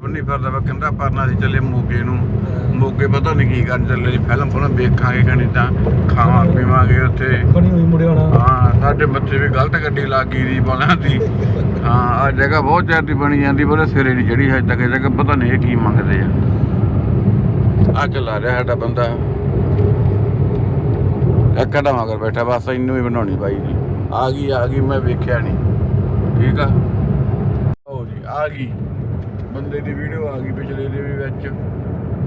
ਬੰਨੀ ਫਿਰਦਾ ਵਾ ਕਹਿੰਦਾ ਪਰਨਾ ਸੀ ਚੱਲੇ ਮੋਗੇ ਨੂੰ। ਮੋਗੇ ਪਤਾ ਨਹੀਂ ਕੀ ਕਰਨ ਚੱਲੇ ਜੀ ਫਿਲਮ ਫਿਲਮ ਵੇਖਾਂਗੇ ਕਣੀ ਤਾਂ ਖਾਵਾਂ ਪੀਵਾਂਗੇ ਉੱਥੇ। ਬਣੀ ਹੋਈ ਮੁੜਿਆ ਹੋਣਾ ਹਾਂ ਸਾਡੇ ਬੱਚੇ ਵੀ ਗਲਤ ਗੱਡੀ ਲੱਗ ਗਈ ਦੀ ਬੋਲਾਂ ਦੀ। ਹਾਂ ਆ ਜਗ੍ਹਾ ਬਹੁਤ ਚਿਰ ਦੀ ਬਣੀ ਜਾਂਦੀ ਪਰ ਸਿਰੇ ਨਹੀਂ ਜਿਹੜੀ ਹਜੇ ਤੱਕ ਇਹ ਜਗ੍ਹਾ ਪਤਾ ਨਹੀਂ ਇਹ ਕੀ ਮੰਗਦੇ ਆ। ਆ ਚਲਾ ਰਿਹਾ ਸਾਡਾ ਬੰਦਾ। ਇੱਕੜਾ ਮਗਰ ਬੈਠਾ ਬਸ ਇਹਨੂੰ ਹੀ ਬਣਾਉਣੀ ਬਾਈ ਦੀ ਆ ਗਈ ਆ ਗਈ ਮੈਂ ਵੇਖਿਆ ਨਹੀਂ। ਠੀਕ ਆ? ਹੋ ਜੀ ਆ ਗਈ। ਬੰਦੇ ਦੀ ਵੀਡੀਓ ਆ ਗਈ ਪਿਛਲੇ ਦੇ ਵੀ ਵਿੱਚ।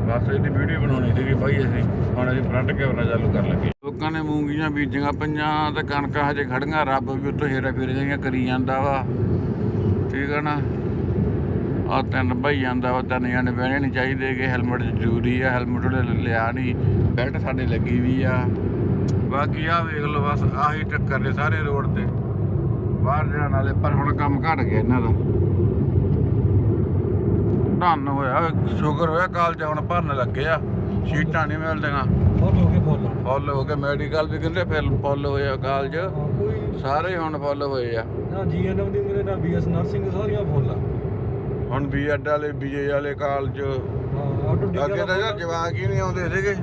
ਬਸ ਇਹਦੀ ਵੀਡੀਓ ਬਣਾਉਣੀ ਸੀਗੀ ਬਾਈ ਅਸੀਂ। ਹੁਣ ਅਸੀਂ ਫਰੰਟ ਕੈਮਰਾ ਚਾਲੂ ਕਰ ਲੱਗੇ। ਲੋਕਾਂ ਨੇ ਮੂੰਗੀਆਂ ਬੀਜੀਆਂ ਪਈਆਂ ਤੇ ਕਣਕਾਂ ਹਜੇ ਖੜੀਆਂ ਰੱਬ ਵੀ ਉੱਤੋਂ ਹੇਰਾ ਫੇਰ ਜਿਹੀਆਂ ਕਰੀ ਜਾਂਦਾ ਵਾ। ਠੀਕ ਹੈ ਨਾ? ਆ ਤਿੰਨ ਭਾਈ ਜਾਂਦਾ ਵਾ, ਤਿੰਨ ਜਾਣੇ ਬਹਿਣੇ ਨਹੀਂ ਚਾਹੀਦੇ ਕਿ ਹੈਲਮਟ ਜ਼ਰੂਰੀ ਆ ਹੈਲਮਟ ਲਿਆ ਨਹੀਂ ਬੈਲਟ ਸਾਡੇ ਲੱਗੀ ਵੀ ਆ। ਬਾਕੀ ਆ ਵੇਖ ਲਓ ਬਸ, ਆਹੀ ਟੱਕਰ ਨੇ ਸਾਰੇ ਰੋਡ ਤੇ। ਬਾਹਰ ਜਾਣ ਵਾਲੇ, ਪਰ ਹੁਣ ਕੰਮ ਘਟ ਗਿਆ ਇਹਨਾਂ ਦਾ। ਧੰਨ ਹੋਇਆ ਸ਼ੁਕਰ ਹੋਇਆ ਕਾਲਜ ਹੁਣ ਭਰਨ ਲੱਗੇ ਆ ਸੀਟਾਂ ਨਹੀਂ ਮਿਲਦੀਆਂ। ਫੁੱਲ ਹੋ ਗਏ ਫੁੱਲ। ਫੁੱਲ ਹੋ ਕੇ ਮੈਡੀਕਲ ਵੀ ਕਹਿੰਦੇ ਫਿਰ ਫੁੱਲ ਹੋਇਆ ਕਾਲਜ। ਸਾਰੇ ਹੁਣ ਫੁੱਲ ਹੋਏ ਆ। ਨਾ ਜੀਐਨਐਮ ਦੀ ਮੇਰੇ ਨਾਲ ਬੀਐਸ ਨਰਸਿੰਗ ਸਾਰੀਆਂ ਫੁੱਲ। ਆ ਹੁਣ ਬੀਐਡ ਵਾਲੇ ਬੀਏ ਵਾਲੇ ਕਾਲਜ। ਅੱਗੇ ਤਾਂ ਯਾਰ ਜਵਾਕ ਹੀ ਨਹੀਂ ਆਉਂਦੇ ਸੀਗੇ।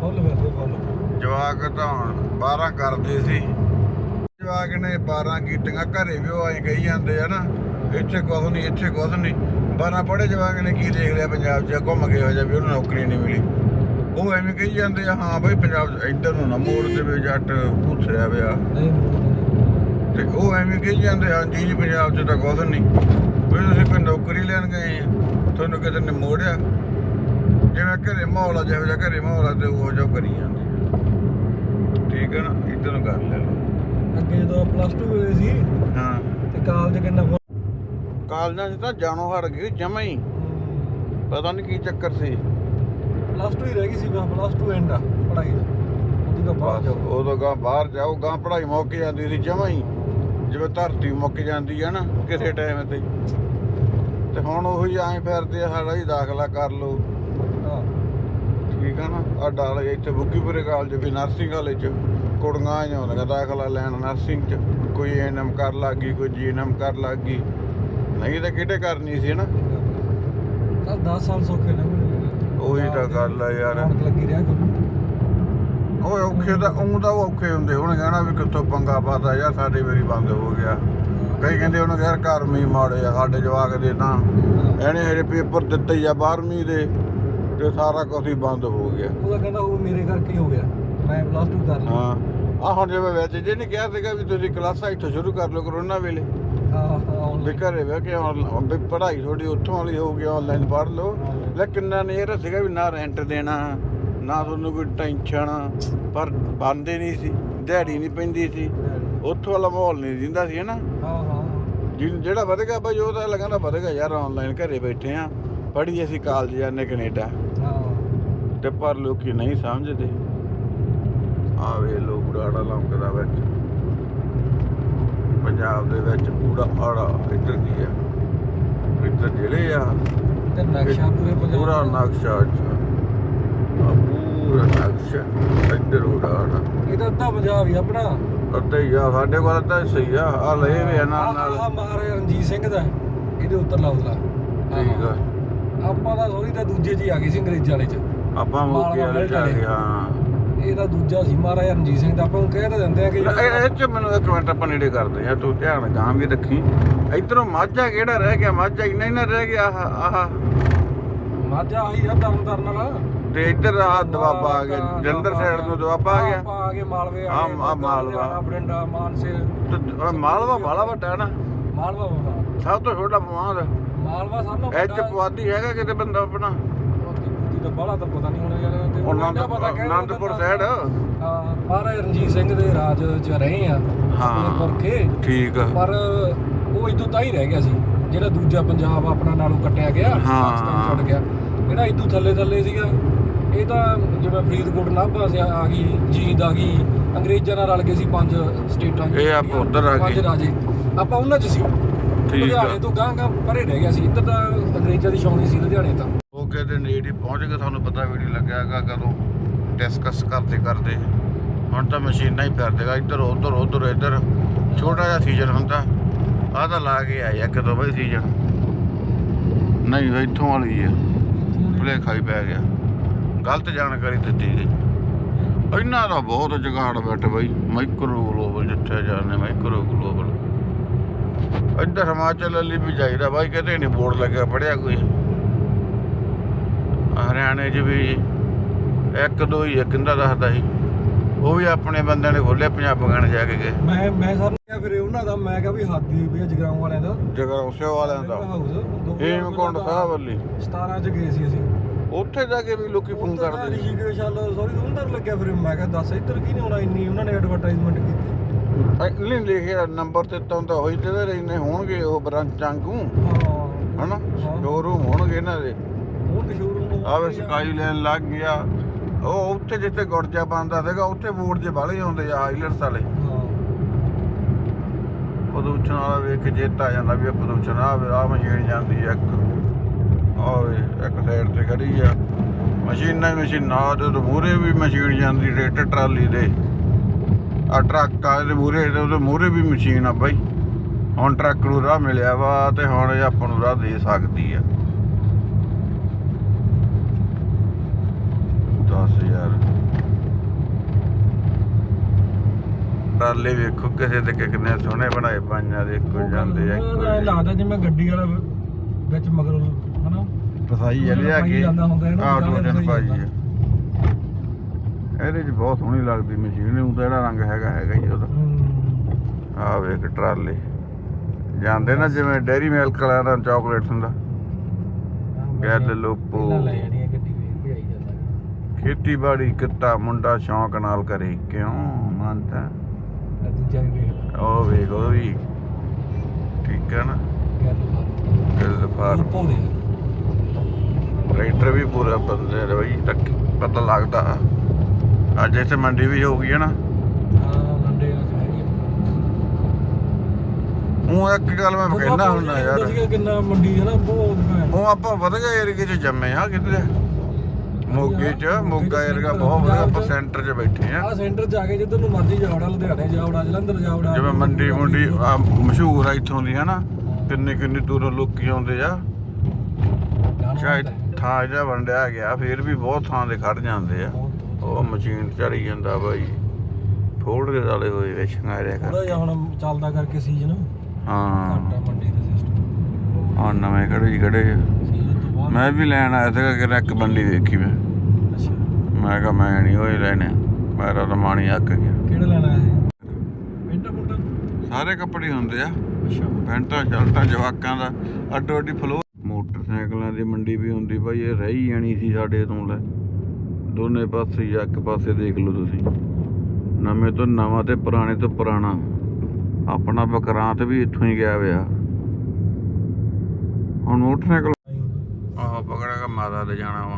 ਫੁੱਲ ਫਿਰਦੇ ਫੁੱਲ। ਜਵਾਕ ਤਾਂ ਹੁਣ 12 ਕਰਦੇ ਸੀ। ਜਵਾਕ ਨੇ 12 ਕੀਤੀਆਂ ਘਰੇ ਵੀ ਉਹ ਐਂ ਕਹੀ ਜਾਂਦੇ ਆ ਨਾ ਇੱਥੇ ਕੁਛ ਨਹੀਂ ਇੱਥੇ ਕੁਛ ਨਹੀਂ 12 ਪੜ੍ਹੇ ਜਵਾਕ ਨੇ ਕੀ ਦੇਖ ਲਿਆ ਪੰਜਾਬ 'ਚ? ਘੁੰਮ ਕੇ ਹੋ ਜਾ ਵੀ ਉਹਨੂੰ ਨੌਕਰੀ ਨਹੀਂ ਮਿਲੀ। ਉਹ ਐਵੇਂ ਕਹੀ ਜਾਂਦੇ ਆ ਹਾਂ ਬਈ ਪੰਜਾਬ 'ਚ ਇੱਧਰ ਨੂੰ ਨਾ ਮੋੜ ਤੇ ਵੀ ਜੱਟ ਪੁੱਛਿਆ ਨਹੀਂ ਤੇ ਉਹ ਐਵੇਂ ਕਹੀ ਜਾਂਦੇ ਹਾਂ ਜੀ ਪੰਜਾਬ 'ਚ ਤਾਂ ਕੁਛ ਨਹੀਂ। ਵੀ ਤੁਸੀਂ ਕੋਈ ਨੌਕਰੀ ਲੈਣ ਗਏ ਤੁਹਾਨੂੰ ਕਿਤੇ ਨੇ ਮੋੜਿਆ? ਜਿਵੇਂ ਘਰੇ ਮਾਹੌਲ ਆ ਜਿਹੋ ਜਿਹਾ ਘਰੇ ਮਾਹੌਲ ਆ ਤੇ ਉਹ ਜੋ ਕਰੀ ਜਾਂਦੇ ਆ। ਠੀਕ ਹੈ ਨਾ? ਇੱਧਰ ਨੂੰ ਕਰ ਲੈ ਲਓ। ਅੱਗੇ ਜਦੋਂ ਪਲੱਸ 2 ਵੇਲੇ ਸੀ ਹਾਂ। ਤੇ ਕਾਲਜ ਕਿੰਨਾ ਕਾਲਜਾਂ 'ਚ ਤਾਂ ਜਾਣੋ ਹਟ ਗਈ ਜਮਾ ਹੀ। ਪਤਾ ਨਹੀਂ ਕੀ ਚੱਕਰ ਸੀ। ਪਲੱਸ 2 ਹੀ ਰਹਿ ਗਈ ਸੀ ਬਸ ਪਲੱਸ 2 ਐਂਡ ਆ ਪੜਾਈ ਦਾ। ਉਹਦੀ ਦਾ ਬਾਅਦ ਜਾਓ। ਉਦੋਂ ਗਾਂ ਬਾਹਰ ਜਾਓ ਗਾਂ ਪੜ੍ਹਾਈ ਮੁੱਕ ਜਾਂਦੀ ਸੀ ਜਮਾ ਹੀ। ਜਿਵੇਂ ਧਰਤੀ ਮੁੱਕ ਜਾਂਦੀ ਹੈ ਨਾ ਕਿਸੇ ਟਾਈਮ ਤੇ। ਤੇ ਹੁਣ ਉਹੀ ਐਂ ਫਿਰਦੇ ਆ ਸਾਡਾ ਹੀ ਦਾਖਲਾ ਕਰ ਲਓ। ਹਾਂ। ਠੀਕ ਆ ਨਾ ਆ ਡਾਲ ਇੱਥੇ ਬੁੱਗੀਪੁਰੇ ਕਾਲਜ ਵੀ ਨਰਸਿੰਗ ਵਾਲੇ ਚ। ਕੁੜੀਆਂ ਆਈਆਂ ਹੁੰਦੀਆਂ ਦਾਖਲਾ ਲੈਣ ਨਰਸਿੰਗ ਚ। ਕੋਈ ਐਨਐਮ ਕਰ ਲੱਗੀ ਕੋਈ ਜੀਐਨਐਮ ਕਰ ਲੱਗੀ ਨਹੀਂ ਤਾਂ ਕਿਹੜੇ ਕਰਨੀ ਸੀ ਨਾ ਚੱਲ 10 ਸਾਲ ਸੌਖੇ ਨੇ ਉਹੀ ਤਾਂ ਗੱਲ ਆ ਯਾਰ। ਰੌਣਕ ਲੱਗੀ ਰਿਹਾ ਕਰੂ ਉਹ ਔਖੇ ਤਾਂ ਉਹ ਤਾਂ ਔਖੇ ਹੁੰਦੇ ਹੁਣ ਕਹਿਣਾ ਵੀ ਕਿੱਥੋਂ ਪੰਗਾ ਪਾਤਾ ਯਾਰ ਸਾਡੇ ਵਾਰੀ ਬੰਦ ਹੋ ਗਿਆ। ਕਈ ਕਹਿੰਦੇ ਉਹਨਾਂ ਯਾਰ ਘਰ ਮੀ ਮਾੜੇ ਆ ਸਾਡੇ ਜਵਾਕ ਦੇ ਤਾਂ। ਇਹਨੇ ਹਰੇ ਪੇਪਰ ਦਿੱਤੇ ਹੀ ਆ 12ਵੀਂ ਦੇ ਤੇ ਸਾਰਾ ਕੁਝ ਹੀ ਬੰਦ ਹੋ ਗਿਆ। ਉਹਦਾ ਕਹਿੰਦਾ ਉਹ ਮੇਰੇ ਕਰਕੇ ਹੀ ਹੋ ਗਿਆ। ਮੈਂ ਪਲੱਸ 2 ਕਰ ਲਈ ਹਾਂ। ਆ ਹੁਣ ਜਿਵੇਂ ਵਿੱਚ ਜੇ ਨਹੀਂ ਕਿਹਾ ਸੀਗਾ ਵੀ ਤੁਸੀਂ ਕਲਾਸਾਂ ਇੱਥੋਂ ਸ਼ੁਰੂ ਕਰ ਲਓ ਕਰੋਨਾ ਵੇਲੇ। ਹਾਂ ਹਾਂ ਵੀ। ਘਰੇ ਬਹਿ ਕੇ ਵੀ ਪੜ੍ਹਾਈ ਤੁਹਾਡੀ ਉੱਥੋਂ ਵਾਲੀ ਹੋ ਗਈ ਆਨਲਾਈਨ ਪੜ੍ਹ ਲਓ। ਲੈ ਕਿੰਨਾ ਨੇਰ ਸੀਗਾ ਵੀ ਨਾ ਰੈਂਟ ਦੇਣਾ ਨਾ ਤੁਹਾਨੂੰ ਕੋਈ ਟੈਨਸ਼ਨ ਪਰ ਬੰਦੇ ਨਹੀਂ ਸੀ ਦਿਹਾੜੀ ਨਹੀਂ ਪੈਂਦੀ ਸੀ। ਉੱਥੋਂ ਵਾਲਾ ਮਾਹੌਲ ਨਹੀਂ ਦਿੰਦਾ ਸੀ ਨਾ ਹਾਂ ਹਾਂ। ਜਿਹੜਾ ਵਧੇਗਾ ਬਈ ਉਹ ਤਾਂ ਲੱਗਦਾ ਵਧੇਗਾ ਯਾਰ ਆਨਲਾਈਨ ਘਰੇ ਬੈਠੇ ਆ। ਪੜ੍ਹੀ ਅਸੀਂ ਕਾਲਜ ਜਾਂਦੇ ਕੈਨੇਡਾ। ਹਾਂ। ਤੇ ਪਰ ਲੋਕੀ ਨਹੀਂ ਸਮਝਦੇ। ਆਵੇ ਲੋਕ ਬੁੜਾੜਾ ਲੰਕਦਾ ਵਿੱਚ। ਪੰਜਾਬ ਦੇ ਵਿੱਚ ਪੂਰਾ ਆੜਾ ਇੱਧਰ ਕੀ ਆ? ਇੱਧਰ ਜਿਹੜੇ ਆ ਤੇ ਨਕਸ਼ਾ ਪੂਰੇ ਪੰਜਾਬ ਪੂਰਾ। ਨਕਸ਼ਾ ਅੱਛਾ। ਆ ਪੂਰਾ ਨਕਸ਼ਾ ਇੱਧਰ ਉਡਾੜਾ ਇਹ ਤਾਂ ਅੱਧਾ ਪੰਜਾਬ ਹੀ ਆਪਣਾ। ਅੱਧੇ ਹੀ ਆ ਸਾਡੇ ਕੋਲ ਤਾਂ ਸਹੀ ਆ। ਆ ਲਏ ਵੇ ਆ ਨਾਲ ਆਹ ਨਾਲ। ਮਹਾਰਾਜਾ ਰਣਜੀਤ ਸਿੰਘ ਦਾ ਇਹਦੇ ਉੱਤਰ ਲਾ ਉਤਲਾ ਠੀਕ ਆ। ਆਪਾਂ ਦਾ ਥੋੜੀ ਤਾਂ ਦੂਜੇ 'ਚ ਆ ਗਏ ਸੀ ਅੰਗਰੇਜ਼ਾਂ ਵਾਲੇ 'ਚ। ਆਪਾਂ ਮੌਕੇ ਵਾਲੇ ਜਾ ਕੇ ਹਾਂ। ਇਹਦਾ ਦੂਜਾ ਸੀ ਮਹਾਰਾਜਾ ਰਣਜੀਤ ਸਿੰਘ ਦਾ ਆਪਾਂ ਨੂੰ ਕਹਿ ਤਾਂ ਦਿੰਦੇ ਆ ਕਿ ਇਹ ਇਹ ਚ ਮੈਨੂੰ ਇੱਕ ਮਿੰਟ ਆਪਾਂ ਨੇੜੇ ਕਰਦੇ ਆ ਤੂੰ ਧਿਆਨ ਗਾਂ ਵੀ ਰੱਖੀ। ਇਧਰੋਂ ਮਾਝਾ ਕਿਹੜਾ ਰਹਿ ਗਿਆ? ਮਾਝਾ ਇੰਨਾ ਹੀ ਨਾ ਰਹਿ ਗਿਆ ਆਹ ਆਹ। ਮਾਝਾ ਆਹੀ ਆ ਤਰਨ ਤਰਨ ਵਾਲਾ। ਤੇ ਇੱਧਰ ਆ ਦਵਾਬਾ ਆ ਗਿਆ ਜਲੰਧਰ ਸਾਈਡ ਨੂੰ ਦਵਾਬਾ ਆ ਗਿਆ। ਆ ਗਏ ਮਾਲਵੇ ਆ ਗਏ ਮਾਲਵਾ। ਲੁਧਿਆਣਾ, ਬਠਿੰਡਾ ਮਾਨਸੇ। ਤੇ ਆਹ ਮਾਲਵਾ ਬਾਲਾ ਵੱਡਾ ਨਾ। ਮਾਲਵਾ ਹਾਂ। ਸਭ ਤੋਂ ਛੋਟਾ ਪਵਾਦ। ਮਾਲਵਾ ਸਭ ਨੂੰ ਇਹ ਚ ਪੁਆਧੀ ਹੈਗਾ ਕਿਤੇ ਬੰਦਾ ਆਪਣਾ? ਬਾਹਲਾ ਤਾਂ ਪਤਾ ਨਹੀਂ ਹੁਣ ਯਾਰ ਤੇ ਉਹ ਉਹਨਾਂ ਦਾ ਆਨੰਦ- ਪਤਾ ਕਹਿ ਆਨੰਦਪੁਰ ਦਿੰਦਾ। ਸਾਈਡ ਹਾਂ ਮਹਾਰਾਜਾ ਰਣਜੀਤ ਸਿੰਘ ਦੇ ਰਾਜ 'ਚ ਰਹੇ ਆ ਹਾਂ। ਆਪਣੇ ਪੁਰਖੇ ਠੀਕ ਆ। ਪਰ ਉਹ ਇਦੋਂ ਤਾਂ ਹੀ ਰਹਿ ਗਿਆ ਸੀ ਜਿਹੜਾ ਦੂਜਾ ਪੰਜਾਬ ਆਪਣਾ ਨਾਲੋਂ ਕੱਟਿਆ ਗਿਆ ਹਾਂ। ਪਾਕਿਸਤਾਨ ਛੁੱਟ ਗਿਆ। ਜਿਹੜਾ ਇਦੋਂ ਥੱਲੇ ਥੱਲੇ ਸੀਗਾ ਇਹ ਤਾਂ ਜਿਵੇਂ ਫਰੀਦਕੋਟ ਨਾਭਾ ਆ ਗਈ ਜੀਂਦ ਆ ਗਈ ਅੰਗਰੇਜ਼ਾਂ ਨਾਲ ਰਲ ਗਏ ਸੀ ਪੰਜ ਸਟੇਟਾਂ ਇਹ ਆਪਾਂ ਉੱਧਰ ਆ ਪੰਜ ਗਏ। ਰਾਜੇ। ਆਪਾਂ ਉਹਨਾਂ 'ਚ ਸੀ। ਠੀਕ ਲੁਧਿਆਣੇ ਤੋਂ ਗਾਂ ਗਾਂ ਪਰੇ ਰਹਿ ਗਿਆ ਸੀ ਇੱਧਰ ਤਾਂ ਅੰਗਰੇਜ਼ਾਂ ਦੀ ਛਾਉਣੀ ਸੀ ਲੁਧਿਆਣੇ ਤਾਂ। ਉਹ ਦੇ ਨੇੜੇ ਪਹੁੰਚ ਗਏ ਤੁਹਾਨੂੰ ਪਤਾ ਵੀ ਨਹੀਂ ਲੱਗਿਆਗਾ ਕਦੋਂ ਡਿਸਕਸ ਕਰਦੇ ਕਰਦੇ। ਹੁਣ ਤਾਂ ਮਸ਼ੀਨਾਂ ਹੀ ਫਿਰਦੇਗਾ ਇੱਧਰ, ਉੱਧਰ ਉੱਧਰ, ਇੱਧਰ। ਛੋਟਾ ਜਿਹਾ ਸੀਜ਼ਨ ਹੁੰਦਾ। ਆਹ ਤਾਂ ਲਾ ਕੇ ਆਇਆ ਕਦੋਂ ਬਈ ਸੀਜ਼ਨ ਨਹੀਂ, ਇੱਥੋਂ ਵਾਲੀ ਹੈ ਭੁਲੇਖਾ ਹੀ ਪੈ ਗਿਆ। ਗਲਤ ਜਾਣਕਾਰੀ ਦਿੱਤੀ ਗਈ। ਇਹਨਾਂ ਦਾ ਬਹੁਤ ਜਗਾੜ ਬੈਠ ਬਈ। ਮਾਈਕਰੋ ਗਲੋਬਲ ਜਿੱਥੇ ਜਾਂਦੇ ਮਾਈਕਰੋ ਗਲੋਬਲ ਇੱਧਰ ਹਿਮਾਚਲ ਵਾਲੀ ਵੀ ਜਾਈਦਾ। ਬਾਈ, ਕਿਤੇ ਨਹੀਂ ਬੋਰਡ ਲੱਗਿਆ ਪੜਿਆ ਕੋਈ? ਹਰਿਆਣੇ 'ਚ ਵੀ ਇੱਕ ਦੋ ਹੀ ਇੱਕ ਕਿੰਦਾ ਦੱਸਦਾ ਸੀ। ਉਹ ਵੀ ਆਪਣੇ ਬੰਦਿਆਂ ਨੇ ਖੋਲੇ ਪੰਜਾਬ ਗਾਣ ਜਾ ਕੇ ਗਏ। ਮੈਂ ਮੈਂ ਸਰ ਕਿਹਾ ਫਿਰ ਉਹਨਾਂ ਦਾ ਮੈਂ ਕਿਹਾ ਵੀ ਹੱਦ ਵੀ ਜਗਰਾਉਂ ਵਾਲਿਆਂ ਦਾ। ਜਗਰ ਉਸੇ ਵਾਲਿਆਂ ਦਾ। ਹੇਮਕੁੰਡ ਸਾਹਿਬ ਵਾਲੀ। 17 ਚ ਗਏ ਸੀ ਅਸੀਂ। ਉੱਥੇ ਜਾ ਕੇ ਵੀ ਲੋਕੀ ਫੋਨ ਉੱਧਰ ਕਰਦੇ ਸੀ। ਰਿਸ਼ੀਕੇਸ਼ ਵੱਲ ਸੌਰੀ ਉਹਨਾਂ ਲੱਗਿਆ ਫਿਰ ਮੈਂ ਕਿਹਾ ਦੱਸ ਇੱਧਰ ਕੀ ਨਹੀਂ ਹੋਣਾ ਇੰਨੀ ਉਹਨਾਂ ਨੇ ਐਡਵਰਟਾਈਜ਼ਮੈਂਟ ਕੀਤੀ। ਨਹੀਂ ਲਿਖਿਆ ਨੰਬਰ ਤੇ ਤਾਂ ਤਾਂ ਹੋਈ ਤੇ ਰਹਿੰਦੇ ਹੋਣਗੇ ਉਹ ਬ੍ਰਾਂਚ ਹਾਂ। ਹਨਾ। ਸ਼ੋਰੂਮ ਹੋਣਗੇ ਇਹਨਾਂ ਦੇ। ਆਵੇ ਸਕਾਈ ਲੈਣ ਲੱਗ ਗਿਆ। ਉਹ ਉੱਥੇ ਜਿੱਥੇ ਗੁਰਜਾ ਬੰਦਾ ਸੀਗਾ ਉੱਥੇ ਬੋਰਡ ਜੇ ਬਾਲੇ ਆਉਂਦੇ ਆ ਆਈਲਟਸ ਵਾਲੇ। ਪ੍ਰਦੂਸ਼ਣ ਵਾਲਾ ਵੇਖ ਕੇ ਚੇਤਾ ਆ ਜਾਂਦਾ ਵੀ ਪ੍ਰਦੂਸ਼ਣ ਆ ਵੇ ਆ ਮਸ਼ੀਨ ਜਾਂਦੀ ਆ ਇੱਕ। ਆਵੇ ਇੱਕ ਸਾਈਡ ਤੇ ਖੜੀ ਆ। ਮਸ਼ੀਨਾਂ ਹੀ ਮਸ਼ੀਨਾਂ ਤੇ ਮੂਰੇ ਵੀ ਮਸ਼ੀਨ ਜਾਂਦੀ ਰੇਟ ਟਰਾਲੀ ਦੇ ਆ ਟਰੱਕ ਆ ਇਹਦੇ ਮੂਰੇ ਤੇ ਉਹਦੇ ਮੂਰੇ ਵੀ ਮਸ਼ੀਨ ਆ ਬਾਈ। ਹੁਣ ਟਰੱਕ ਨੂੰ ਰਾਹ ਮਿਲਿਆ ਵਾ ਤੇ ਹੁਣ ਇਹ ਆਪਾਂ ਨੂੰ ਰਾਹ ਦੇ ਸਕਦੀ ਆ। 10000 ਟਰਾਲੇ ਵੇਖੋ ਕਿਸੇ ਦੇ ਕਿੰਨੇ ਸੋਹਣੇ ਬਣਾਏ ਪਾਈਆਂ ਦੇ ਇੱਕੋ ਜਾਂਦੇ ਆ ਇੱਕੋ ਐਂ ਲੱਗਦਾ ਜਿਵੇਂ ਗੱਡੀ ਵਾਲਾ ਵਿੱਚ ਮਗਰ ਹਨਾ? ਫਸਾਈ ਆ ਲਿਆ ਕੇ ਆਹ ਫਸਾਈ ਪਾਈ। ਆ। ਇਹਦੇ 'ਚ ਬਹੁਤ ਸੋਹਣੀ ਲੱਗਦੀ ਮਸ਼ੀਨ ਉਹ ਤਾਂ ਜਿਹੜਾ ਰੰਗ ਹੈਗਾ ਹੈਗਾ ਹੀ ਉਹਦਾ। ਆਹ ਵੇਖ ਟਰਾਲੇ। ਜਾਂਦੇ ਨਾ ਜਿਵੇਂ ਡੈਰੀ ਮਿਲਕ ਵਾਲਿਆਂ ਦਾ ਚਾਕਲੇਟ ਹੁੰਦਾ। ਗੱਲ ਲੋਪੋ ਪਹਿਲਾਂ ਲੈ ਜਾਣੀ ਹੈ ਗੱਡੀ ਵੀ ਭਜਾਈ ਜਾਂਦਾ ਖੇਤੀਬਾੜੀ ਕਿੱਤਾ ਮੁੰਡਾ ਸ਼ੌਂਕ ਨਾਲ ਕਰੇ ਕਿਉਂ ਮੰਨਦਾ ਆ ਦੂਜਾ ਵੀ ਵੇਖ ਲੈ। ਉਹ ਵੇਖ ਉਹ ਵੀ। ਠੀਕ ਹੈ ਨਾ? ਗੱਲ ਗੱਲ ਉੱਪੋਂ ਦੇ ਟਰੈਕਟਰ ਵੀ ਪੂਰਾ ਬੰਦੇ ਬਈ ਤੱਕ ਪਤਾ ਲੱਗਦਾ। ਅੱਜ ਇੱਥੇ ਮੰਡੀ ਵੀ ਹੋ ਗਈ ਹੈ ਨਾ ਉਹ ਇੱਕ ਗੱਲ ਮੈਂ ਕਹਿਣਾ ਹੁੰਦਾ ਯਾਰ। ਕਿੰਨਾ ਮੰਡੀ ਹੈ ਨਾ ਬਹੁਤ। ਉਹ ਆਪਾਂ ਵਧਗਾ ਏਰੀਏ 'ਚ ਜੰਮੇ ਆ ਕਿਤੇ। ਮੋਗੇ 'ਚ ਮੋਗਾ ਏਰੀਆ ਬਹੁਤ ਵਧੀਆ ਆਪਾਂ ਸੈਂਟਰ 'ਚ ਬੈਠੇ ਆ ਆਹ ਸੈਂਟਰ ਚ ਆ ਕੇ ਜਿੱਧਰ ਨੂੰ ਮਰਜ਼ੀ ਜਾਵੜਾ ਲੁਧਿਆਣੇ ਜਾਵੜਾ ਜਲੰਧਰ ਜਾਵੜਾ ਜਿਵੇਂ ਮੰਡੀ ਮੁੰਡੀ ਮਸ਼ਹੂਰ ਆ ਇੱਥੋਂ ਦੀ ਹਨਾ? ਕਿੰਨੇ ਕਿੰਨੇ ਦੂਰੋਂ ਲੋਕੀ ਆਉਂਦੇ ਆ। ਸ਼ਾਇਦ ਥਾਂ ਜਿਹੜਾ ਵੰਡਿਆ ਗਿਆ ਫਿਰ ਵੀ ਬਹੁਤ ਥਾਂ ਦੇ ਖੜ ਜਾਂਦੇ ਆ। ਉਹ ਮਸ਼ੀਨ ਚੜੀ ਜਾਂਦਾ ਬਾਈ। ਫੋੜ ਦੇ ਵਾਲੇ ਹੋਏ ਵੇ ਸ਼ਿੰਗਾਰਿਆ ਥੋੜਾ ਕਰ ਜਿਹਾ ਹੁਣ ਚੱਲਦਾ ਕਰਕੇ ਸੀਜ਼ਨ ਹਾਂ। ਘਾਟਾ ਮੰਡੀ ਦਾ ਸਿਸਟਮ ਹਾਂ ਨਵੇਂ ਖੜੇ ਹੀ ਆ। ਬਾਅਦ ਮੈਂ ਵੀ ਲੈਣ ਆਇਆ ਸੀਗਾ ਕਿ ਇੱਕ ਬੰਡੀ ਵੇਖੀ ਮੈਂ। ਅੱਛਾ। ਮੈਂ ਕਿਹਾ ਮੈਂ ਨਹੀਂ ਹੋਏ ਲੈਣੇ ਮੇਰਾ ਤਾਂ ਮਾਣੀ ਅੱਕ ਗਿਆ। ਕਿਹੜਾ ਲੈਣਾ ਹੈ ਪੈਂਟਾ ਪੁੰਟਾ? ਸਾਰੇ ਕੱਪੜੇ ਹੁੰਦੇ ਆ। ਅੱਛਾ। ਪੈਂਟਾਂ ਸ਼ਰਟਾਂ ਜਵਾਕਾਂ ਦਾ। ਅੱਡੋ ਅੱਡੀ ਫਲੋ ਮੋਟਰਸਾਈਕਲਾਂ ਦੀ ਮੰਡੀ ਵੀ ਹੁੰਦੀ ਬਾਈ ਇਹ ਰਹੀ ਜਾਣੀ ਸੀ ਸਾਡੇ ਤੋਂ ਲੈ। ਦੋਨੇ ਪਾਸੇ ਇੱਕ ਪਾਸੇ ਦੇਖ ਲਓ ਤੁਸੀਂ। ਨਵੇਂ ਤੋਂ ਨਵਾਂ ਤੇ ਪੁਰਾਣੇ ਤੋਂ ਪੁਰਾਣਾ। ਆਪਣਾ ਬਕਰਾਂਤ ਵੀ ਇੱਥੋਂ ਹੀ ਗਿਆ ਹੋਇਆ। ਹੁਣ ਮੋਟਰਸਾਈਕਲ ਆਹ ਪਕੜਾਂਗਾ ਮਾਤਾ ਦੇ ਜਾਣਾ ਵਾ।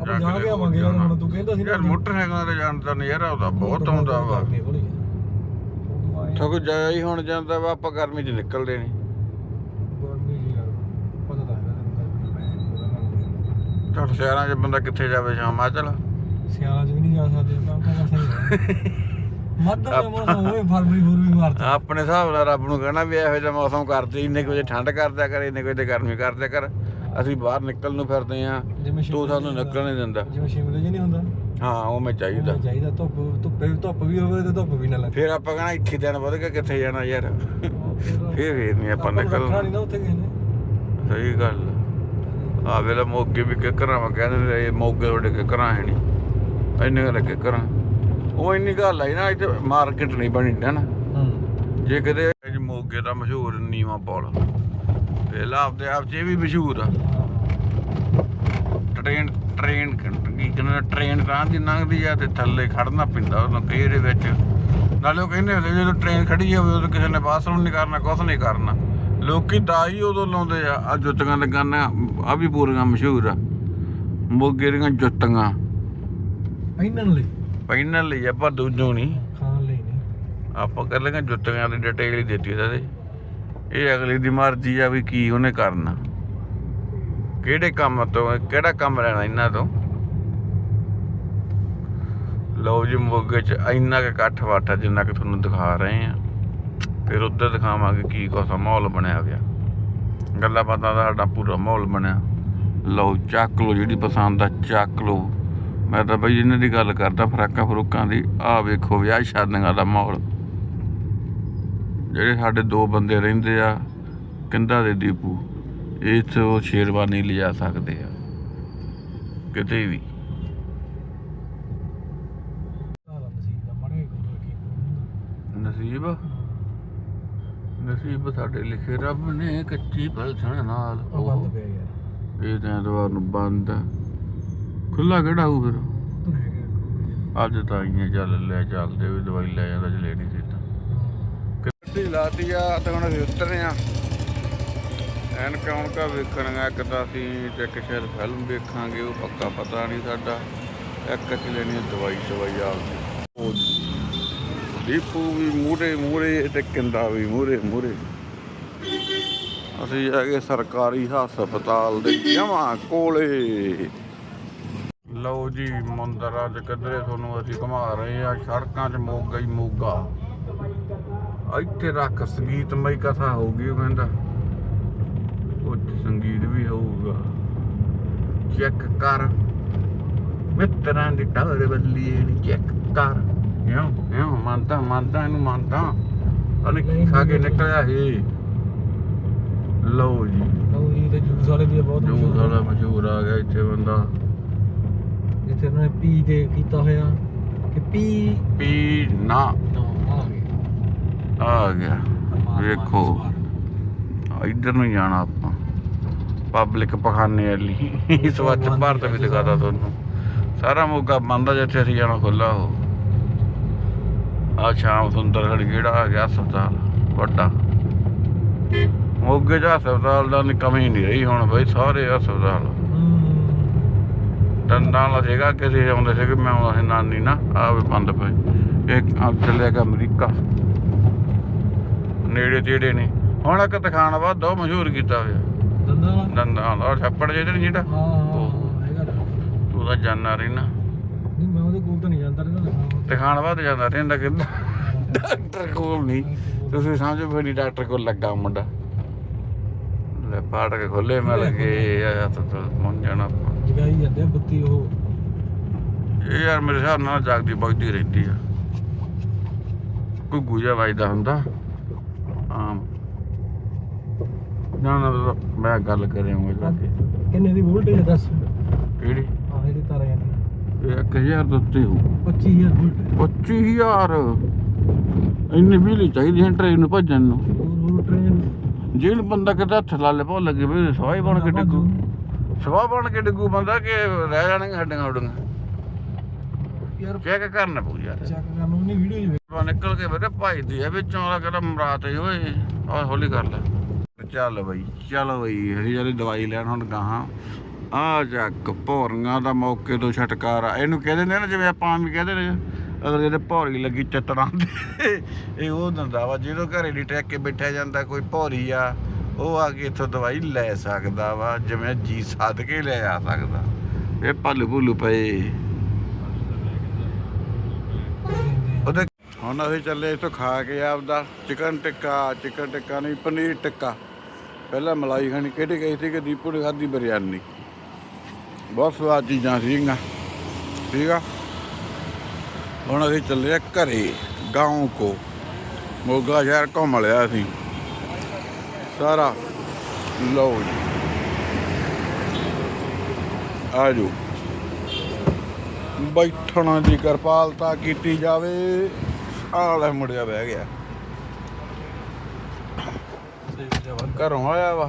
ਆਪਾਂ ਜਾ ਕੇ ਆਵਾਂਗੇ ਯਾਰ ਹੁਣ ਤੂੰ ਕਹਿੰਦਾ ਸੀ ਯਾਰ ਮੋਟਰਸਾਈਕਲਾਂ ਤੇ ਜਾਣ ਦਾ ਨਜ਼ਾਰਾ ਉਹਦਾ ਬਹੁਤ ਆਉਂਦਾ ਵਾ। ਸਗੋਂ ਜਾਇਆ ਹੀ ਹੁਣ ਜਾਂਦਾ ਵਾ ਆਪਾਂ ਗਰਮੀ 'ਚ ਨਿਕਲਦੇ ਨਹੀਂ ਗਰਮੀ ਜੀ ਯਾਰ ਪਤਾ ਤਾਂ ਸ਼ਹਿਰਾਂ 'ਚ ਬੰਦਾ ਕਿੱਥੇ ਜਾਵੇ ਸ਼ਾਮ ਚੱਲ। ਸਿਆਲਾਂ 'ਚ ਵੀ ਨਹੀਂ ਜਾ ਸਕਦੇ ਆਪਾਂ ਤਾਂ ਸਹੀ ਹੈ ਮੱਧ ਦੇ ਮੌਸਮ ਹੋਵੇ ਫਰਵਰੀ ਫਰਵਰੀ ਮਾਰਚ। ਆਪਣੇ ਹਿਸਾਬ ਨਾਲ ਰੱਬ ਨੂੰ ਕਹਿਣਾ ਵੀ ਇਹੋ ਜਿਹਾ ਮੌਸਮ ਕਰਦੇ ਇੰਨੇ ਕੁ ਵਜੇ ਠੰਡ ਕਰਦਿਆ ਕਰ ਇੰਨੇ ਕੁ ਵਜੇ ਗਰਮੀ ਕਰਦਿਆ ਕਰ। ਅਸੀਂ ਬਾਹਰ ਨਿਕਲ ਨੂੰ ਫਿਰਦੇ ਆ ਤੂੰ ਸਾਨੂੰ ਨਿਕਲ ਨਹੀਂ ਦਿੰਦਾ। ਜਿਵੇਂ ਸ਼ਿਮਲੇ 'ਚ ਨਹੀਂ ਹੁੰਦਾ। ਹਾਂ ਉਹ ਮੈਂ ਚਾਹੀਦਾ। ਚਾਹੀਦਾ ਧੁੱਪ ਧੁੱਪੇ ਧੁੱਪ ਵੀ ਹੋਵੇ ਤੇ ਧੁੱਪ ਵੀ ਨਾ ਲੱਗੇ। ਫਿਰ ਆਪਾਂ ਕਹਣਾ ਇੱਥੇ ਦਿਨ ਵਧ ਕੇ ਕਿੱਥੇ ਜਾਣਾ ਯਾਰ। ਫਿਰ ਫੇਰ ਨਹੀਂ ਆਪਾਂ ਨੂੰ ਨਿਕਲ ਰੱਖਣਾ ਨਹੀਂ ਨਾ ਉੱਥੇ ਕਿਸੇ ਨੇ। ਸਹੀ ਗੱਲ। ਆ ਵੇਲੇ ਮੋਗੇ ਵੀ ਕਿ ਕਰਾਂ ਮੈਂ ਕਹਿੰਦੇ ਨੇ ਇਹ ਮੋਗੇ ਤੁਹਾਡੇ ਕਿ ਕਰਾਂ ਹੈ ਨਹੀਂ। ਇੰਨੇ ਗੱਲ ਕਿ ਕਰਾਂ ਉਹ ਇੰਨੀ ਗੱਲ ਆਈ ਨਾ ਇੱਥੇ ਮਾਰਕੀਟ ਨਹੀਂ ਬਣੀ ਨਾ। ਜੇ ਕਦੇ ਮੋਗੇ ਦਾ ਮਸ਼ਹੂਰ ਨੀਵਾ ਪੁਲ। ਪਹਿਲਾਂ ਆਪਦੇ ਆਪ ਇਹ ਵੀ ਮਸ਼ਹੂਰ ਆ। ਟ੍ਰੇਨ ਟ੍ਰੇਨ ਕੀ ਕਹਿੰਦੇ ਟ੍ਰੇਨ ਤਾਂ ਦੀ ਲੰਘਦੀ ਆ ਤੇ ਥੱਲੇ ਖੜਨਾ ਪੈਂਦਾ ਉਹਨੂੰ ਕਈ ਦੇ ਵਿੱਚ। ਨਾਲੇ ਉਹ ਕਹਿੰਦੇ ਹੁੰਦੇ ਜਦੋਂ ਟ੍ਰੇਨ ਖੜੀ ਹੋਵੇ ਉਦੋਂ ਕਿਸੇ ਨੇ ਬਾਥਰੂਮ ਨਹੀਂ ਕਰਨਾ ਕੁਛ ਨਹੀਂ ਕਰਨਾ। ਲੋਕੀ ਹੀ ਉਦੋਂ ਲਾਉਂਦੇ ਆ ਆ ਜੁੱਤੀਆਂ ਦੁਕਾਨਾਂ ਆ ਵੀ ਪੂਰੀਆਂ ਮਸ਼ਹੂਰ ਆ। ਮੋਗੇ ਦੀਆਂ ਜੁੱਤੀਆਂ। ਪਹਿਨਣ ਲਈ। ਪਹਿਨਣ ਲਈ ਆਪਾਂ ਦੂਜੋਂ ਨਹੀਂ ਖਾਣ ਲਈ ਨਹੀਂ ਆਪਾਂ ਕਰ ਲੇਗਾ ਜੁੱਤੀਆਂ ਦੀ ਡਿਟੇਲ ਹੀ ਦਿੱਤੀ ਉਹਦੇ ਇਹ ਅਗਲੀ ਦੀ ਮਰਜ਼ੀ ਆ ਵੀ ਕੀ ਉਹਨੇ ਕਰਨਾ। ਕਿਹੜੇ ਕੰਮ ਤੋਂ, ਕਿਹੜਾ ਕੰਮ ਲੈਣਾ ਇਹਨਾਂ ਤੋਂ? ਲਓ ਜੀ ਮੋਗੇ ਚ ਇੰਨਾ ਕੁ ਇਕੱਠ ਵਾਟਾ ਜਿੰਨਾ ਕਿ ਤੁਹਾਨੂੰ ਦਿਖਾ ਰਹੇ ਆ। ਫਿਰ ਉੱਧਰ ਦਿਖਾਵਾਂਗੇ ਕੀ ਕੁਛ ਮਾਹੌਲ ਬਣਿਆ ਹੋਇਆ। ਗੱਲਾਂ ਬਾਤਾਂ ਦਾ ਸਾਡਾ ਪੂਰਾ ਮਾਹੌਲ ਬਣਿਆ। ਲਓ ਚੱਕ ਲਓ ਜਿਹੜੀ ਪਸੰਦ ਆ, ਚੱਕ ਲਓ। ਮੈਂ ਤਾਂ ਬਈ ਇਹਨਾਂ ਦੀ ਗੱਲ ਕਰਦਾ ਫਰਾਕਾਂ ਫਰੂਕਾਂ ਦੀ। ਆਹ ਵੇਖੋ ਵਿਆਹ ਸ਼ਾਦੀਆਂ ਦਾ ਮਾਹੌਲ। ਜਿਹੜੇ ਸਾਡੇ ਦੋ ਬੰਦੇ ਰਹਿੰਦੇ ਆ ਕੰਧਾ ਦੇ ਦੀਪੂ ਇੱਥੇ ਉਹ ਸ਼ੇਰਵਾਨੀ ਲਿਜਾ ਸਕਦੇ ਆ। ਕਿਤੇ ਵੀ। ਨਸੀਬ? ਨਸੀਬ ਸਾਡੇ ਲਿਖੇ ਰੱਬ ਨੇ ਕੱਚੀ ਪਲਸਣ ਨਾਲ। ਉਹ ਬੰਦ ਪਿਆ ਯਾਰ। ਇਹ ਤਾਂ ਐਤਵਾਰ ਨੂੰ ਬੰਦ ਆ। ਖੁੱਲਾ ਕਿਹੜਾ ਹੋਊ ਫਿਰ? ਅੱਜ ਤਾਂ ਇੰਨੇ ਚੱਲ ਲੈ ਚੱਲਦੇ ਵੀ ਦਵਾਈ ਲੈ ਜਾਂਦਾ ਜੇ ਲੈਣੀ ਸੀ ਤਾਂ ਲਾਤੀ ਆ, ਤੇ ਹੁਣ ਅਸੀਂ ਉਤਰੇ ਆ। ਐਨ ਕੌਣ ਕਾ ਵੇਖਣਗਾ ਇੱਕ ਤਾਂ ਅਸੀਂ ਤੇ ਇੱਕ ਸ਼ਾਇਦ ਫਿਲਮ ਵੇਖਾਂਗੇ, ਉਹ ਪੱਕਾ ਪਤਾ ਨਹੀਂ ਸਾਡਾ। ਇੱਕ ਅਸੀਂ ਲੈਣੀ ਦਵਾਈ ਦਵਾਈ ਆਪਦੀ ਦੀਪੂ ਵੀ ਮੂਰੇ ਮੂਰੇ ਤੇ ਕਿੰਦਾ ਵੀ ਮੂਰੇ ਮੂਰੇ ਅਸੀਂ ਹੈਗੇ ਸਰਕਾਰੀ ਹਸਪਤਾਲ ਦੇ ਜਮਾ ਕੋਲੇ। ਲਓ ਜੀ, ਮੰਦਰਾਂ ਅੱਜ ਕਿਧਰੇ ਤੁਹਾਨੂੰ ਅਸੀਂ ਘੁਮਾ ਰਹੇ ਆ। ਸੜਕਾਂ 'ਚ ਮੋਗਾ ਹੀ ਮੋਗਾ। ਇੱਥੇ ਰੱਖ ਸੰਗੀਤਮਈ ਕਥਾ ਹੋਊਗੀ ਉਹ ਕਹਿੰਦਾ। ਉਹ 'ਚ ਸੰਗੀਤ ਵੀ ਹੋਊਗਾ। ਚੈੱਕ ਕਰ। ਮਿੱਤਰਾਂ ਦੀ ਟਾਵਰ ਬੱਲੀਏ ਨੀ ਚੈੱਕ ਕਰ। ਯੋ ਯੋ ਮੰਨਦਾ ਮੰਨਦਾ ਇਹਨੂੰ ਮੰਨਦਾ। ਅਨੇ ਖਾ ਕੇ ਨਿਕਲਿਆ ਇਹ। ਲਓ ਜੀ। ਉਹ ਇਹ ਤੇ ਜੂਸ ਵਾਲੇ ਵੀ ਬਹੁਤ ਜੋ ਸਾਲਾ ਮਸ਼ਹੂਰ ਆ ਗਿਆ ਇੱਥੇ ਬੰਦਾ। ਜਿੱਥੇ ਉਹਨਾਂ ਨੇ ਪੀ ਦੇ ਕੀਤਾ ਹੋਇਆ ਕਿ ਪੀ ਪੀ ਨਾ। ਆ ਗਿਆ। ਵੇਖੋ। ਇੱਧਰ ਨੂੰ ਜਾਣਾ ਆਪਾਂ। ਪਬਲਿਕ ਪਖਾਨੇ ਵਾਲੀ। ਸਵੱਛ ਭਾਰਤ ਵੀ ਦਿਖਾਦਾ ਤੁਹਾਨੂੰ। ਸਾਰਾ ਮੋਗਾ ਬੰਦ ਜਿੱਥੇ ਅਸੀਂ ਜਾਣਾ ਖੁੱਲਾ ਹੋ। ਆ ਸ਼ਾਮ ਸੁੰਦਰਗੜ ਕਿਹੜਾ ਆ ਗਿਆ, ਹਸਪਤਾਲ। ਵੱਡਾ। ਮੋਗੇ ਦਾ ਹਸਪਤਾਲ ਦਾ ਨੀ ਕਮੀ ਨਹੀਂ ਰਹੀ ਹੁਣ ਬਈ, ਸਾਰੇ ਹਸਪਤਾਲ। ਦੰਦਾਂ ਵਾਲਾ ਸੀਗਾ, ਕਿਸੇ ਆਉਂਦੇ ਸੀ ਕਿ ਮੈਂ ਆਉਂਦਾ ਸੀ ਨਾਨੀ ਨਾ ਆ ਵੀ ਬੰਦ ਪਏ ਇੱਕ ਆ ਚੱਲਿਆ ਗਿਆ ਅਮਰੀਕਾ। ਨੇੜੇ ਤੇੜੇ ਨੇ। ਹੁਣ ਇੱਕ ਦਿਖਾਣ ਬਾਅਦ ਦੋ ਮਸ਼ਹੂਰ ਕੀਤਾ ਹੋਇਆ। ਦੰਦਾਂ ਵਾਲਾ? ਦੰਦਾਂ ਦਾ ਛੱਪੜ ਜਿਹੜੇ ਨੇ ਜਿਹੜਾ? ਹਾਂ ਹਾਂ ਹੈਗਾ ਤਾਂ। ਤੂੰ ਤਾਂ ਜਾਣਾ ਰਹਿਣਾ। ਨਹੀਂ ਮੈਂ ਉਹਦੇ ਕੋਲ ਤਾਂ ਨਹੀਂ ਜਾਂਦਾ ਰਹਿੰਦਾ ਦਿਖਾਣ ਬਾਅਦ ਜਾਂਦਾ ਰਹਿੰਦਾ ਕਿੰਦਾ ਡਾਕਟਰ ਕੋਲ ਨਹੀਂ। ਤੁਸੀਂ ਸਮਝੋ ਫਿਰ ਨਹੀਂ ਡਾਕਟਰ ਕੋਲ ਲੱਗਾ ਮੁੰਡਾ। ਲੈ ਪਾੜ ਕੇ ਖੋਲੇ ਮਿਲ ਗਏ ਆਇਆ ਤਾਂ ਤਾਂ ਪਹੁੰਚ ਜਾਣਾ ਆਪਾਂ। ਜਗਾਈ ਜਾਂਦੇ ਆ ਬੱਤੀ ਉਹ। ਇਹ ਯਾਰ ਮੇਰੇ ਹਿਸਾਬ ਨਾਲ ਜਾਗਦੀ ਬਗਦੀ ਰਹਿੰਦੀ ਆ। ਕੋਈ ਗੁਜਾ ਵੱਜਦਾ ਹੁੰਦਾ। ਆਮ। ਨਾ ਨਾ ਨਾ, ਮੈਂ ਗੱਲ ਕਰਿਆਂਗਾ ਜਾ ਕੇ। ਕਿੰਨੇ ਦੀ ਵੋਲਟੇਜ ਦੱਸ? ਕਿਹੜੀ? ਆ ਇਹਦੇ ਤਾਰਾਂ ਜਾਂਦੀ ਇਹ 1000 ਦੇ ਉੱਤੇ ਹੋ 25000 ਵੋਲਟ 25000 ਇੰਨੀ ਬਿਜਲੀ ਚਾਹੀਦੀ ਹੈ ਟ੍ਰੇਨ ਨੂੰ ਭੱਜਣ ਨੂੰ। ਉਹ ਟ੍ਰੇਨ ਜਿਹੜਾ ਬੰਦਾ ਕਿਤੇ ਹੱਥ ਲਾ ਲੇ ਭੁੱਲ ਲੱਗੇ ਵੀ ਸਵਾਈ ਬਣ ਕੇ ਡਿੱਗੂ। ਸਵਾਹ ਬਣ ਕੇ ਡਿੱਗੂ ਬੰਦਾ ਕਿ ਰਹਿ ਜਾਣਗੇ ਹੱਡੀਆਂ ਉਡੀਆਂ। ਯਾਰ ਚੈੱਕ ਕਰਨਾ ਪਊ ਯਾਰ। ਚੈੱਕ ਕਰਨ ਨੂੰ ਨਹੀਂ ਵੀਡੀਓ ਜਿਵੇਂ ਉਹ ਨਿਕਲ ਕੇ ਮੇਰੇ ਭਾਈ ਦੀ ਹੈ ਵਿੱਚੋਂ ਵਾਲਾ ਕਹਿੰਦਾ ਮਰਾਤ ਹੀ ਓਏ ਆ ਹੌਲੀ ਕਰ ਲੈ। ਚੱਲ ਬਈ ਚੱਲ ਬਈ ਹਰੀ ਜਿਹੜੀ ਦਵਾਈ ਲੈਣ ਹੁਣ ਗਾਹਾਂ। ਆ ਜੱਕ ਭੌਰੀਆਂ ਦਾ ਮੌਕੇ ਤੋਂ ਛਟਕਾਰ। ਇਹਨੂੰ ਕਹਿੰਦੇ ਨੇ ਨਾ ਜਿਵੇਂ ਆਪਾਂ ਵੀ ਕਹਿੰਦੇ ਨੇ ਅਗਰ ਜਿਹਦੇ ਭੌਰੀ ਲੱਗੀ ਚੱਤੜਾਂ ਤੇ ਇਹ ਉਹ ਦਿੰਦਾ ਵਾ ਜਦੋਂ ਘਰੇ ਨਹੀਂ ਟੈਕ ਕੇ ਬੈਠਿਆ ਜਾਂਦਾ ਕੋਈ ਭੌਰੀ ਆ ਉਹ ਆ ਕੇ ਇੱਥੋਂ ਦਵਾਈ ਲੈ ਸਕਦਾ ਵਾ ਜਿਵੇਂ ਜੀ ਸੱਦ ਕੇ ਲੈ ਆ ਸਕਦਾ। ਇਹ ਭੱਲੂ ਭੁੱਲੂ ਪਏ ਉਹਦੇ ਹੁਣ ਅਸੀਂ ਚੱਲੇ ਇੱਥੋਂ ਖਾ ਕੇ ਆਪਦਾ ਚਿਕਨ ਟਿੱਕਾ ਚਿਕਨ ਟਿੱਕਾ ਨਹੀਂ, ਪਨੀਰ ਟਿੱਕਾ। ਪਹਿਲਾਂ ਮਲਾਈ ਖਾਣੀ, ਕਿਹੜੀ ਗਈ ਸੀ ਕਿ ਦੀਪੂ ਨੇ ਖਾਧੀ ਬਿਰਿਆਨੀ? ਬਹੁਤ ਸਵਾਦ ਚੀਜ਼ਾਂ ਸੀਗੀਆਂ। ਠੀਕ ਆ? ਹੁਣ ਅਸੀਂ ਚੱਲੇ ਆ ਘਰੇ, ਗਾਉਂ ਕੋ। ਮੋਗਾ ਸ਼ਹਿਰ ਘੁੰਮ ਲਿਆ ਅਸੀਂ। ਸਾਰਾ। ਲਓ ਜੀ। ਆਜੋ। ਬੈਠਣਾ ਦੀ ਕਿਰਪਾਲਤਾ ਕੀਤੀ ਜਾਵੇ। ਆ ਲੈ ਮੁੜਿਆ ਬਹਿ ਗਿਆ। ਘਰੋਂ ਆਇਆ ਵਾ।